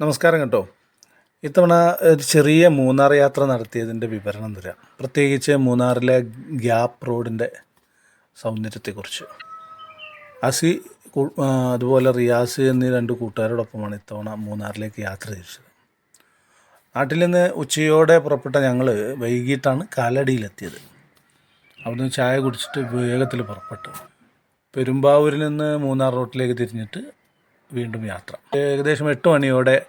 നമസ്കാരം കേട്ടോ. ഇത്തവണ ഒരു ചെറിയ മൂന്നാർ യാത്ര നടത്തിയതിന്റെ വിവരണം തരാം. പ്രത്യേകിച്ച് മൂന്നാറിലെ ഗ്യാപ്പ് റോഡിന്റെ സൗന്ദര്യത്തെക്കുറിച്ച്. അസി അതുപോലെ റിയാസ് എന്നീ രണ്ട് കൂട്ടുകാരോടൊപ്പമാണ് ഇത്തവണ മൂന്നാറിലേക്ക് യാത്ര തിരിച്ചത് നാട്ടിൽ നിന്ന് ഉച്ചയോടെ പുറപ്പെട്ട ഞങ്ങൾ വൈകിട്ടാണ് കാലടിയിലെത്തിയത്. അവിടുന്ന് ചായ കുടിച്ചിട്ട് വേഗത്തിൽ പുറപ്പെട്ടു. പെരുമ്പാവൂരിൽ നിന്ന് മൂന്നാർ റോട്ടിലേക്ക് തിരിഞ്ഞിട്ട് വീണ്ടും യാത്ര. ഏകദേശം എട്ട് മണിയോടെ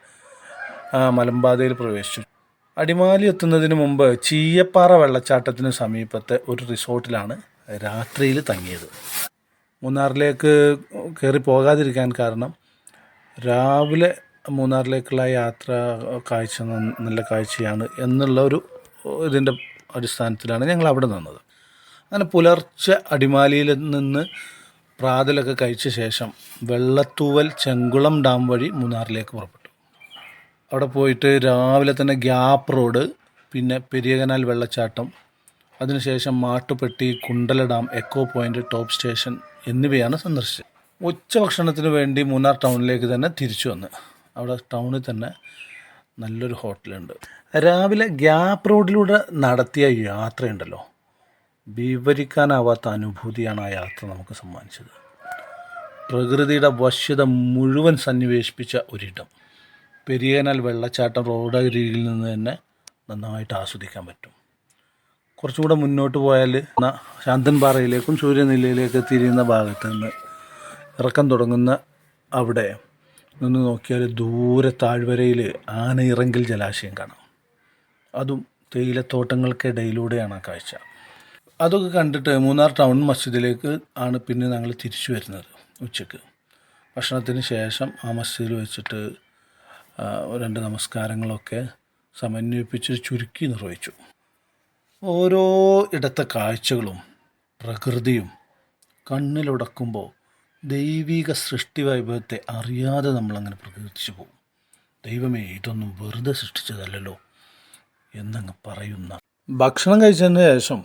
മലമ്പാതയിൽ പ്രവേശിച്ചു. അടിമാലി എത്തുന്നതിന് മുമ്പ് ചീയപ്പാറ വെള്ളച്ചാട്ടത്തിന് സമീപത്തെ ഒരു റിസോർട്ടിലാണ് രാത്രിയിൽ തങ്ങിയത്. മൂന്നാറിലേക്ക് കയറി പോകാതിരിക്കാൻ കാരണം രാവിലെ മൂന്നാറിലേക്കുള്ള യാത്ര കാഴ്ച നല്ല കാഴ്ചയാണ് എന്നുള്ള ഒരു ഇതിന്റെ അടിസ്ഥാനത്തിലാണ് ഞങ്ങൾ അവിടെ നിന്നത്. അങ്ങനെ പുലർച്ചെ അടിമാലിയിൽ നിന്ന് പ്രാതലൊക്കെ കഴിച്ച ശേഷം വെള്ളത്തൂവൽ ചെങ്കുളം ഡാം വഴി മൂന്നാറിലേക്ക് പുറപ്പെട്ടു. അവിടെ പോയിട്ട് രാവിലെ തന്നെ ഗ്യാപ്പ് റോഡ് പിന്നെ പെരിയകനാൽ വെള്ളച്ചാട്ടം അതിനുശേഷം Mattupetty Kundala dam echo point top station എന്നിവയാണ് സന്ദർശിച്ചത്. ഉച്ചഭക്ഷണത്തിന് വേണ്ടി മൂന്നാർ ടൗണിലേക്ക് തന്നെ തിരിച്ചു വന്ന്. അവിടെ ടൗണിൽ തന്നെ നല്ലൊരു ഹോട്ടലുണ്ട്. രാവിലെ ഗ്യാപ്പ് റോഡിലൂടെ നടത്തിയ യാത്രയുണ്ടല്ലോ. വിവരിക്കാനാവാത്ത അനുഭൂതിയാണ് ആ യാത്ര നമുക്ക് സമ്മാനിച്ചത്. പ്രകൃതിയുടെ വശ്യത മുഴുവൻ സന്നിവേശിപ്പിച്ച ഒരിടം. പെരിയനാൽ വെള്ളച്ചാട്ടം റോഡരികിൽ നിന്ന് തന്നെ നന്നായിട്ട് ആസ്വദിക്കാൻ പറ്റും. കുറച്ചും കൂടെ മുന്നോട്ട് പോയാൽ ശാന്തൻപാറയിലേക്കും സൂര്യനിലയിലേക്കും തിരിയുന്ന ഭാഗത്ത് നിന്ന് ഇറക്കം തുടങ്ങുന്ന അവിടെ നിന്ന് നോക്കിയാൽ ദൂരെ താഴ്വരയിൽ ആനയിറങ്കിൽ ജലാശയം കാണാം. അതും തേയിലത്തോട്ടങ്ങൾക്കിടയിലൂടെയാണ് ആ കാഴ്ച. അതൊക്കെ കണ്ടിട്ട് മൂന്നാർ ടൗൺ മസ്ജിദിലേക്ക് ആണ് പിന്നെ ഞങ്ങൾ തിരിച്ചു വരുന്നത് ഉച്ചയ്ക്ക് ഭക്ഷണത്തിന് ശേഷം ആ മസ്ജിദിൽ വെച്ചിട്ട് രണ്ട് നമസ്കാരങ്ങളൊക്കെ സമന്വയിപ്പിച്ച് ചുരുക്കി നിർവഹിച്ചു. ഓരോ ഇടത്തെ കാഴ്ചകളും പ്രകൃതിയും കണ്ണിലുടക്കുമ്പോൾ ദൈവിക സൃഷ്ടി വൈഭവത്തെ അറിയാതെ നമ്മളങ്ങനെ പ്രകീർത്തിച്ചു പോകും. ദൈവമേ ഇതൊന്നും വെറുതെ സൃഷ്ടിച്ചതല്ലല്ലോ എന്നങ്ങ് പറയുന്ന ഭക്ഷണം കഴിച്ചതിന് ശേഷം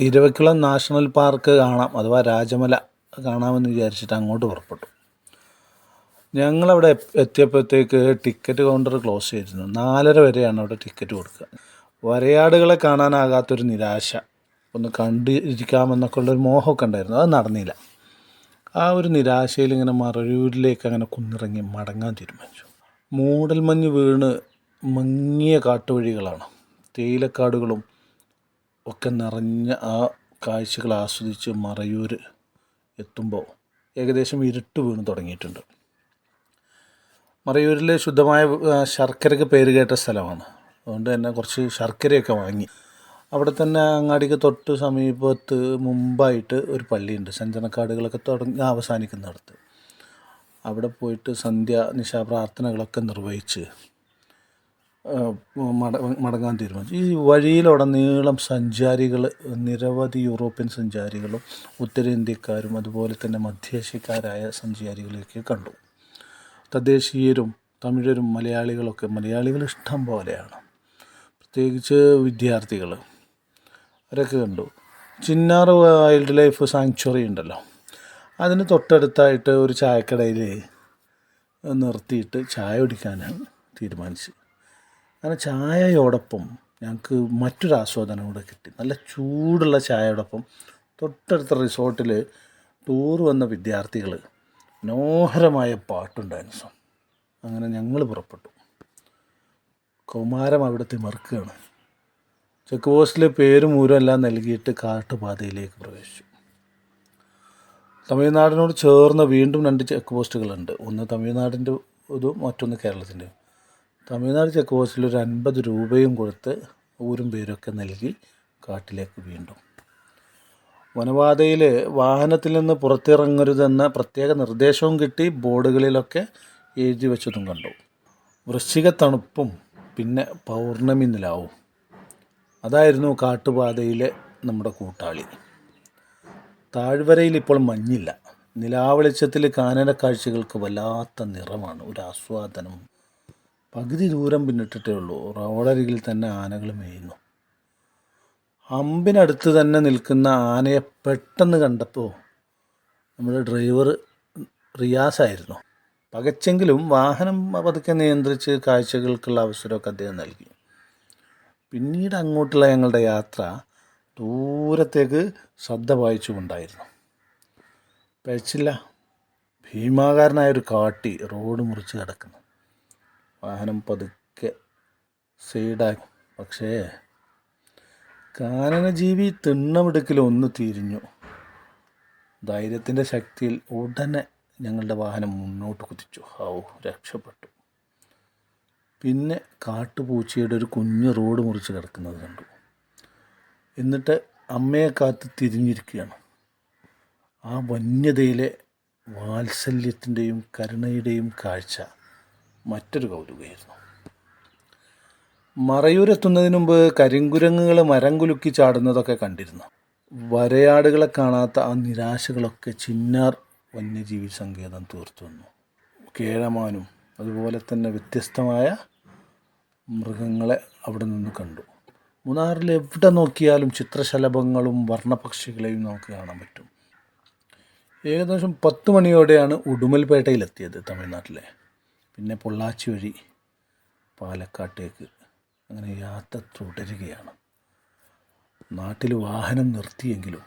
ഇരുവക്കുളം നാഷണൽ പാർക്ക് കാണാം അഥവാ രാജമല കാണാമെന്ന് വിചാരിച്ചിട്ട് അങ്ങോട്ട് പുറപ്പെട്ടു. ഞങ്ങളവിടെ എത്തിയപ്പോഴത്തേക്ക് ടിക്കറ്റ് കൗണ്ടർ ക്ലോസ് ചെയ്തിരുന്നു. നാലര വരെയാണ് അവിടെ ടിക്കറ്റ് കൊടുക്കുക. വരയാടുകളെ കാണാനാകാത്തൊരു നിരാശ. ഒന്ന് കണ്ടിരിക്കാമെന്നൊക്കെ ഉള്ളൊരു മോഹമൊക്കെ ഉണ്ടായിരുന്നു. അത് നടന്നില്ല. ആ ഒരു നിരാശയിൽ ഇങ്ങനെ മറയൂരിലേക്ക് അങ്ങനെ കുന്നിറങ്ങി മടങ്ങാൻ തീരുമാനിച്ചു. മൂടൽമഞ്ഞ് വീണ് മങ്ങിയ കാട്ടുവഴികളാണ്. തേയിലക്കാടുകളും ഒക്കെ നിറഞ്ഞ ആ കാഴ്ചകൾ ആസ്വദിച്ച് മറയൂർ എത്തുമ്പോൾ ഏകദേശം ഇരുട്ട് വീണ് തുടങ്ങിയിട്ടുണ്ട്. മറയൂരിലെ ശുദ്ധമായ ശർക്കരയ്ക്ക് പേര് കേട്ട സ്ഥലമാണ്. അതുകൊണ്ട് തന്നെ കുറച്ച് ശർക്കരയൊക്കെ വാങ്ങി. അവിടെ തന്നെ അങ്ങാടിക്ക് തൊട്ട് സമീപത്ത് മുമ്പായിട്ട് ഒരു പള്ളിയുണ്ട്. സഞ്ചനക്കാടുകളൊക്കെ തുടങ്ങി അവസാനിക്കുന്നിടത്ത്. അവിടെ പോയിട്ട് സന്ധ്യ നിശാപ്രാർത്ഥനകളൊക്കെ നിർവഹിച്ച് മടങ്ങാൻ തീരുമാനിച്ചു. ഈ വഴിയിലുടനീളം സഞ്ചാരികൾ നിരവധി യൂറോപ്യൻ സഞ്ചാരികളും ഉത്തരേന്ത്യക്കാരും അതുപോലെ തന്നെ മധ്യേഷ്യക്കാരായ സഞ്ചാരികളെയൊക്കെ കണ്ടു. തദ്ദേശീയരും തമിഴരും മലയാളികളൊക്കെ മലയാളികൾ ഇഷ്ടം പോലെയാണ്. പ്രത്യേകിച്ച് വിദ്യാർത്ഥികൾ അവരൊക്കെ കണ്ടു. ചിന്നാർ വൈൽഡ് ലൈഫ് സാങ്ച്വറി ഉണ്ടല്ലോ. അതിന് തൊട്ടടുത്തായിട്ട് ഒരു ചായക്കടയിൽ നിർത്തിയിട്ട് ചായ കുടിക്കാനാണ് തീരുമാനിച്ചത്. അങ്ങനെ ചായയോടൊപ്പം ഞങ്ങൾക്ക് മറ്റൊരു ആസ്വാദനം കൂടെ കിട്ടി. നല്ല ചൂടുള്ള ചായയോടൊപ്പം തൊട്ടടുത്ത റിസോർട്ടിൽ ടൂർ വന്ന വിദ്യാർത്ഥികൾ മനോഹരമായ പാട്ടുണ്ടായിരുന്നു അങ്ങനെ ഞങ്ങൾ പുറപ്പെട്ടു. കൗമാരം അവിടെ തിമർക്കുകയാണ് ചെക്ക് പോസ്റ്റിലെ പേരും ഊരും നൽകിയിട്ട് കാട്ടുപാതയിലേക്ക് പ്രവേശിച്ചു. തമിഴ്നാടിനോട് ചേർന്ന് വീണ്ടും രണ്ട് ചെക്ക് പോസ്റ്റുകളുണ്ട്. ഒന്ന് തമിഴ്നാടിന്റെ ഇതും മറ്റൊന്ന് കേരളത്തിന്റെ തമിഴ്നാട് ചെക്ക് പോസ്റ്റിൽ ഒരു അൻപത് രൂപയും കൊടുത്ത് ഊരും പേരൊക്കെ നൽകി കാട്ടിലേക്ക് വീണ്ടും. വനപാതയിൽ വാഹനത്തിൽ നിന്ന് പുറത്തിറങ്ങരുതെന്ന പ്രത്യേക നിർദ്ദേശവും കിട്ടി ബോർഡുകളിലൊക്കെ എഴുതി വെച്ചതും കണ്ടു. വൃശ്ചിക തണുപ്പും പിന്നെ പൗർണമി നിലാവും. അതായിരുന്നു കാട്ടുപാതയിലെ നമ്മുടെ കൂട്ടാളി. താഴ്വരയിൽ ഇപ്പോൾ മഞ്ഞില്ല. നിലാവെളിച്ചത്തിൽ കാനന കാഴ്ചകൾക്ക് വല്ലാത്ത നിറമാണ്. ഒരു ആസ്വാദനം പകുതി ദൂരം പിന്നിട്ടിട്ടേ ഉള്ളൂ. റോഡരികിൽ തന്നെ ആനകൾ മേയുന്നു. അമ്പിനടുത്ത് തന്നെ നിൽക്കുന്ന ആനയെ പെട്ടെന്ന് കണ്ടപ്പോൾ നമ്മുടെ ഡ്രൈവർ റിയാസായിരുന്നു. പകച്ചെങ്കിലും വാഹനം പതുക്കെ നിയന്ത്രിച്ച് കാഴ്ചകൾക്കുള്ള അവസരമൊക്കെ അദ്ദേഹം നൽകി. പിന്നീട് അങ്ങോട്ടുള്ള ഞങ്ങളുടെ യാത്ര ദൂരത്തേക്ക് ശ്രദ്ധ വായിച്ചുകൊണ്ടായിരുന്നു പഴച്ചില്ല ഭീമാകാരനായ ഒരു കാട്ടി റോഡ് മുറിച്ച് കിടക്കുന്നു. വാഹനം പതുക്കെ സൈഡാക്കി പക്ഷേ കാനനജീവി തിണ്ണമെടുക്കൽ ഒന്ന് തിരിഞ്ഞു. ധൈര്യത്തിന്റെ ശക്തിയിൽ ഉടനെ ഞങ്ങളുടെ വാഹനം മുന്നോട്ട് കുതിച്ചു. ഔ രക്ഷപ്പെട്ടു. പിന്നെ കാട്ടുപൂച്ചയുടെ ഒരു കുഞ്ഞ് റോഡ് മുറിച്ച് കിടക്കുന്നത് കണ്ടു. എന്നിട്ട് അമ്മയെ കാത്ത് തിരിഞ്ഞിരിക്കുകയാണ്. ആ വന്യതയിലെ വാത്സല്യത്തിന്റെയും കരുണയുടെയും കാഴ്ച. മറ്റൊരു കൗതുകമായിരുന്നു മറയൂരെത്തുന്നതിന് മുമ്പ് കരിങ്കുരങ്ങുകൾ മരം കുലുക്കി ചാടുന്നതൊക്കെ കണ്ടിരുന്നു. വരയാടുകളെ കാണാത്ത ആ നിരാശകളൊക്കെ ചിന്നാർ വന്യജീവി സങ്കേതം തീർത്തു വന്നു. കേഴമാനും അതുപോലെ തന്നെ വ്യത്യസ്തമായ മൃഗങ്ങളെ അവിടെ നിന്ന് കണ്ടു. മൂന്നാറിൽ എവിടെ നോക്കിയാലും ചിത്രശലഭങ്ങളും വർണപക്ഷികളെയും നമുക്ക് കാണാൻ പറ്റും. ഏകദേശം പത്ത് മണിയോടെയാണ് ഉടുമൽപേട്ടയിലെത്തിയത് തമിഴ്നാട്ടിലെ. പിന്നെ പൊള്ളാച്ചി വഴി പാലക്കാട്ടേക്ക് അങ്ങനെ യാത്ര തുടരുകയാണ്. നാട്ടിൽ വാഹനം നിർത്തിയെങ്കിലും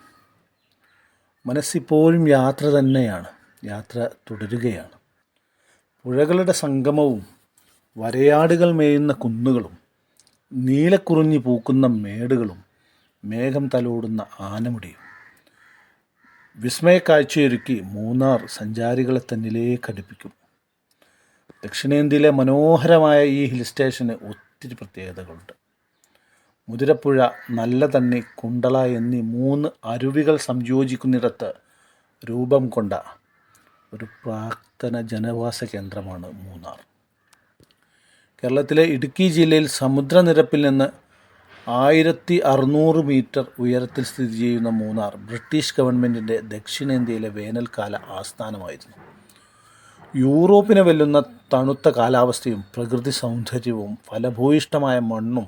മനസ്സിപ്പോഴും യാത്ര തന്നെയാണ് യാത്ര തുടരുകയാണ്. പുഴകളുടെ സംഗമവും വരയാടുകൾ മേയുന്ന കുന്നുകളും നീലക്കുറിഞ്ഞി പൂക്കുന്ന മേടുകളും മേഘം തലോടുന്ന ആനമുടിയും വിസ്മയ വിസ്മയക്കാഴ്ചയൊരുക്കി മൂന്നാർ സഞ്ചാരികളെ തന്നിലേക്ക് അടുപ്പിക്കും. ദക്ഷിണേന്ത്യയിലെ മനോഹരമായ ഈ ഹിൽ സ്റ്റേഷന് ഒത്തിരി പ്രത്യേകതകളുണ്ട്. മുതിരപ്പുഴ നല്ല തണ്ണി കുണ്ടള എന്നീ മൂന്ന് അരുവികൾ സംയോജിക്കുന്നിടത്ത് രൂപം കൊണ്ട ഒരു പ്രാക്തന ജനവാസ കേന്ദ്രമാണ് മൂന്നാർ. കേരളത്തിലെ ഇടുക്കി ജില്ലയിൽ സമുദ്രനിരപ്പിൽ നിന്ന് ആയിരത്തി അറുന്നൂറ് മീറ്റർ ഉയരത്തിൽ സ്ഥിതി ചെയ്യുന്ന മൂന്നാർ ബ്രിട്ടീഷ് ഗവൺമെന്റിന്റെ ദക്ഷിണേന്ത്യയിലെ വേനൽക്കാല ആസ്ഥാനമായിരുന്നു. യൂറോപ്പിനെ വെല്ലുന്ന തണുത്ത കാലാവസ്ഥയും പ്രകൃതി സൗന്ദര്യവും ഫലഭൂയിഷ്ടമായ മണ്ണും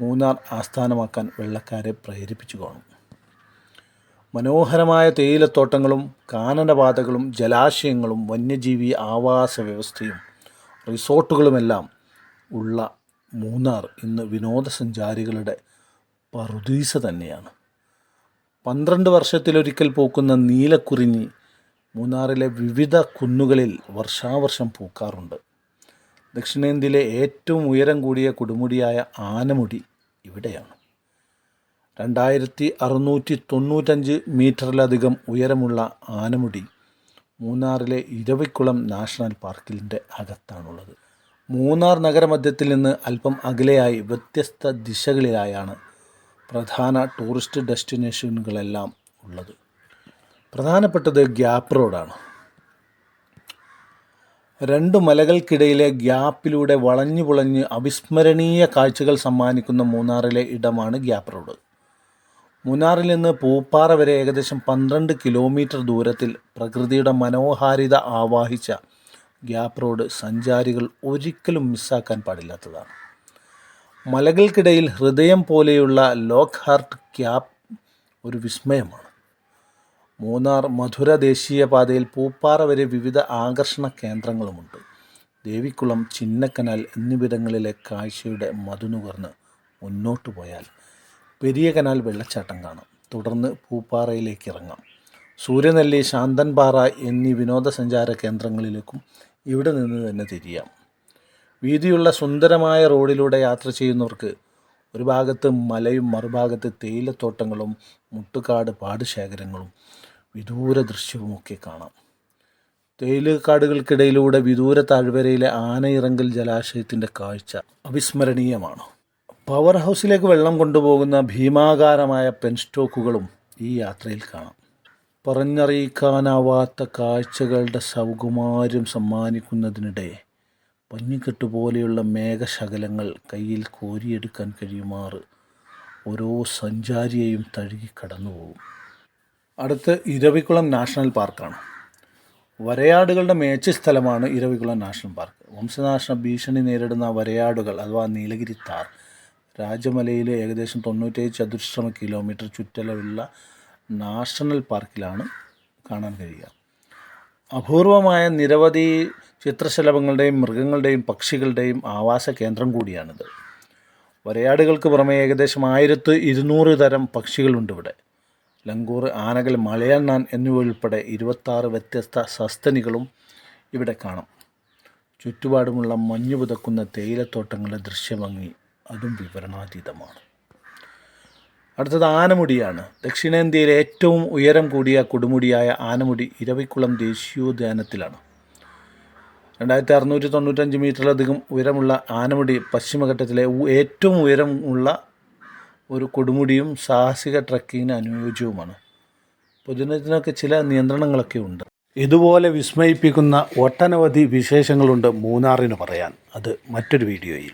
മൂന്നാർ ആസ്ഥാനമാക്കാൻ വെള്ളക്കാരെ പ്രേരിപ്പിച്ചു കാണും. മനോഹരമായ തേയിലത്തോട്ടങ്ങളും കാനനപാതകളും ജലാശയങ്ങളും വന്യജീവി ആവാസ വ്യവസ്ഥയും റിസോർട്ടുകളുമെല്ലാം ഉള്ള മൂന്നാർ ഇന്ന് വിനോദസഞ്ചാരികളുടെ പറുദീസ തന്നെയാണ്. പന്ത്രണ്ട് വർഷത്തിലൊരിക്കൽ പൂക്കുന്ന നീലക്കുറിഞ്ഞി മൂന്നാറിലെ വിവിധ കുന്നുകളിൽ വർഷാവർഷം പൂക്കാറുണ്ട്. ദക്ഷിണേന്ത്യയിലെ ഏറ്റവും ഉയരം കൂടിയ കൊടുമുടിയായ ആനമുടി ഇവിടെയാണ്. രണ്ടായിരത്തി അറുന്നൂറ്റി തൊണ്ണൂറ്റഞ്ച് മീറ്ററിലധികം ഉയരമുള്ള ആനമുടി മൂന്നാറിലെ ഇരവിക്കുളം നാഷണൽ പാർക്കിന്റെ അകത്താണുള്ളത്. മൂന്നാർ നഗരമധ്യത്തിൽ നിന്ന് അല്പം അകലെയായി വ്യത്യസ്ത ദിശകളിലായാണ് പ്രധാന ടൂറിസ്റ്റ് ഡെസ്റ്റിനേഷനുകളെല്ലാം ഉള്ളത്. പ്രധാനപ്പെട്ടത് ഗ്യാപ്പ് റോഡാണ്. രണ്ട് മലകൾക്കിടയിലെ ഗ്യാപ്പിലൂടെ വളഞ്ഞു പുളഞ്ഞ് അവിസ്മരണീയ കാഴ്ചകൾ സമ്മാനിക്കുന്ന മൂന്നാറിലെ ഇടമാണ് ഗ്യാപ്പ് റോഡ്. മൂന്നാറിൽ നിന്ന് പൂപ്പാറ വരെ ഏകദേശം പന്ത്രണ്ട് കിലോമീറ്റർ ദൂരത്തിൽ പ്രകൃതിയുടെ മനോഹാരിത ആവാഹിച്ച ഗ്യാപ്പ് റോഡ് സഞ്ചാരികൾ ഒരിക്കലും മിസ്സാക്കാൻ പാടില്ലാത്തതാണ്. മലകൾക്കിടയിൽ ഹൃദയം പോലെയുള്ള ലോക്ക് ഹാർട്ട് ഗ്യാപ്പ് ഒരു വിസ്മയമാണ്. മൂന്നാർ മധുര ദേശീയപാതയിൽ പൂപ്പാറ വരെ വിവിധ ആകർഷണ കേന്ദ്രങ്ങളുമുണ്ട്. ദേവിക്കുളം ചിന്നക്കനാൽ എന്നിവിടങ്ങളിലെ കാഴ്ചയുടെ മധുനുകർന്ന് മുന്നോട്ട് പോയാൽ പെരിയ കനാൽ വെള്ളച്ചാട്ടം കാണാം. തുടർന്ന് പൂപ്പാറയിലേക്ക് ഇറങ്ങാം. സൂര്യനെല്ലി ശാന്തൻപാറ എന്നീ വിനോദസഞ്ചാര കേന്ദ്രങ്ങളിലേക്കും ഇവിടെ നിന്ന് തന്നെ തിരിയാം. വീതിയുള്ള സുന്ദരമായ റോഡിലൂടെ യാത്ര ചെയ്യുന്നവർക്ക് ഒരു ഭാഗത്ത് മലയും മറുഭാഗത്ത് തേയിലത്തോട്ടങ്ങളും മുട്ടുകാട് പാടശേഖരങ്ങളും വിദൂര ദൃശ്യവുമൊക്കെ കാണാം. തേയിലക്കാടുകൾക്കിടയിലൂടെ വിദൂര താഴ്വരയിലെ ആനയിറങ്കൽ ജലാശയത്തിന്റെ കാഴ്ച അവിസ്മരണീയമാണ്. പവർ ഹൗസിലേക്ക് വെള്ളം കൊണ്ടുപോകുന്ന ഭീമാകാരമായ പെൻസ്റ്റോക്കുകളും ഈ യാത്രയിൽ കാണാം. പറഞ്ഞറിയിക്കാനാവാത്ത കാഴ്ചകളുടെ സൗകുമാര്യം സമ്മാനിക്കുന്നതിനിടെ പഞ്ഞിക്കെട്ട് പോലെയുള്ള മേഘശകലങ്ങൾ കയ്യിൽ കോരിയെടുക്കാൻ കഴിയുമാറ് ഓരോ സഞ്ചാരിയെയും തഴുകി കടന്നുപോകും. അടുത്ത് ഇരവികുളം നാഷണൽ പാർക്കാണ്. വരയാടുകളുടെ മേച്ച സ്ഥലമാണ് ഇരവികുളം നാഷണൽ പാർക്ക്. വംശനാശന ഭീഷണി നേരിടുന്ന വരയാടുകൾ അഥവാ നീലഗിരി താർ രാജമലയിലെ ഏകദേശം തൊണ്ണൂറ്റേഴ് ചതുശ്ര കിലോമീറ്റർ ചുറ്റളവുള്ള നാഷണൽ പാർക്കിലാണ് കാണാൻ കഴിയുക. അപൂർവമായ നിരവധി ചിത്രശലഭങ്ങളുടെയും മൃഗങ്ങളുടെയും പക്ഷികളുടെയും ആവാസ കേന്ദ്രം കൂടിയാണിത്. വരയാടുകൾക്ക് പുറമെ ഏകദേശം ആയിരത്തി ഇരുന്നൂറ് തരം പക്ഷികളുണ്ട് ഇവിടെ. ലങ്കൂർ ആനകൾ മലയണ്ണാൻ എന്നിവയുൾപ്പെടെ ഇരുപത്താറ് വ്യത്യസ്ത സസ്തനികളും ഇവിടെ കാണാം. ചുറ്റുപാടുമുള്ള മഞ്ഞു പുതക്കുന്ന തേയിലത്തോട്ടങ്ങളുടെ ദൃശ്യഭംഗി അതും വിവരണാതീതമാണ്. അടുത്തത് ആനമുടിയാണ്. ദക്ഷിണേന്ത്യയിലെ ഏറ്റവും ഉയരം കൂടിയ കൊടുമുടിയായ ആനമുടി ഇരവിക്കുളം ദേശീയോദ്യാനത്തിലാണ്. രണ്ടായിരത്തി അറുന്നൂറ്റി തൊണ്ണൂറ്റഞ്ച് മീറ്ററിലധികം ഉയരമുള്ള ആനമുടി പശ്ചിമഘട്ടത്തിലെ ഏറ്റവും ഉയരമുള്ള ഒരു കൊടുമുടിയും സാഹസിക ട്രക്കിങ്ങിന് അനുയോജ്യവുമാണ്. പൊതുജനത്തിനൊക്കെ ചില നിയന്ത്രണങ്ങളൊക്കെ ഉണ്ട്. ഇതുപോലെ വിസ്മയിപ്പിക്കുന്ന ഒട്ടനവധി വിശേഷങ്ങളുണ്ട് മൂന്നാറിന് പറയാൻ. അത് മറ്റൊരു വീഡിയോയിൽ.